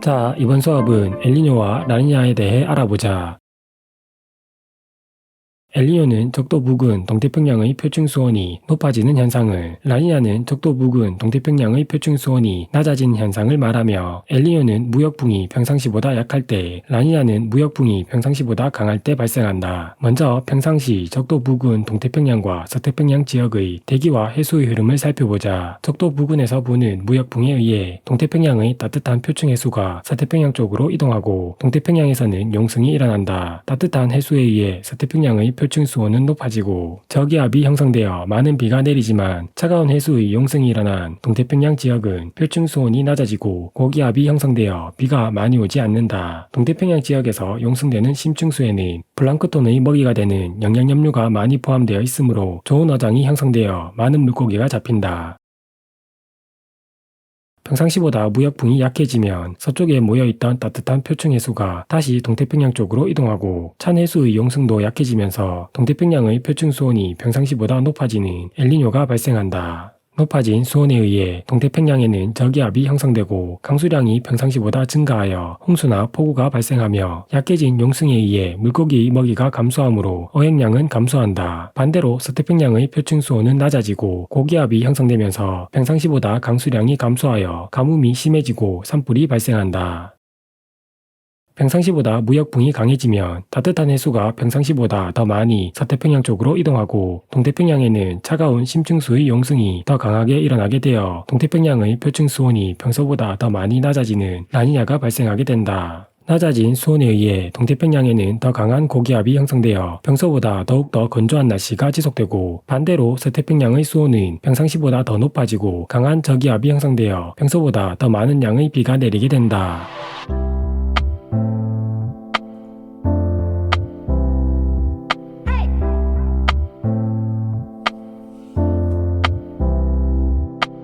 자, 이번 수업은 엘니뇨와 라니냐에 대해 알아보자. 엘니뇨는 적도 부근 동태평양의 표층 수온이 높아지는 현상을, 라니냐는 적도 부근 동태평양의 표층 수온이 낮아지는 현상을 말하며, 엘니뇨는 무역풍이 평상시보다 약할 때, 라니냐는 무역풍이 평상시보다 강할 때 발생한다. 먼저 평상시 적도 부근 동태평양과 서태평양 지역의 대기와 해수의 흐름을 살펴보자. 적도 부근에서 부는 무역풍에 의해 동태평양의 따뜻한 표층 해수가 서태평양 쪽으로 이동하고, 동태평양에서는 용승이 일어난다. 따뜻한 해수에 의해 서태평양의 표층 수 온은 높아지고 저기압이 형성되어 많은 비가 내리지만 차가운 해수의 용승이 일어난 동태평양 지역은 표층 수온이 낮아지고 고기압이 형성되어 비가 많이 오지 않는다. 동태평양 지역에서 용승되는 심층수에는 플랑크톤의 먹이가 되는 영양염류가 많이 포함되어 있으므로 좋은 어장이 형성되어 많은 물고기가 잡힌다. 평상시보다 무역풍이 약해지면 서쪽에 모여있던 따뜻한 표층 해수가 다시 동태평양 쪽으로 이동하고 찬 해수의 용승도 약해지면서 동태평양의 표층 수온이 평상시보다 높아지는 엘니뇨가 발생한다. 높아진 수온에 의해 동태평양에는 저기압이 형성되고 강수량이 평상시보다 증가하여 홍수나 폭우가 발생하며 약해진 용승에 의해 물고기의 먹이가 감소하므로 어획량은 감소한다. 반대로 서태평양의 표층 수온은 낮아지고 고기압이 형성되면서 평상시보다 강수량이 감소하여 가뭄이 심해지고 산불이 발생한다. 평상시보다 무역풍이 강해지면 따뜻한 해수가 평상시보다 더 많이 서태평양 쪽으로 이동하고 동태평양에는 차가운 심층수의 용승이 더 강하게 일어나게 되어 동태평양의 표층 수온이 평소보다 더 많이 낮아지는 라니냐가 발생하게 된다. 낮아진 수온에 의해 동태평양에는 더 강한 고기압이 형성되어 평소보다 더욱더 건조한 날씨가 지속되고 반대로 서태평양의 수온은 평상시보다 더 높아지고 강한 저기압이 형성되어 평소보다 더 많은 양의 비가 내리게 된다.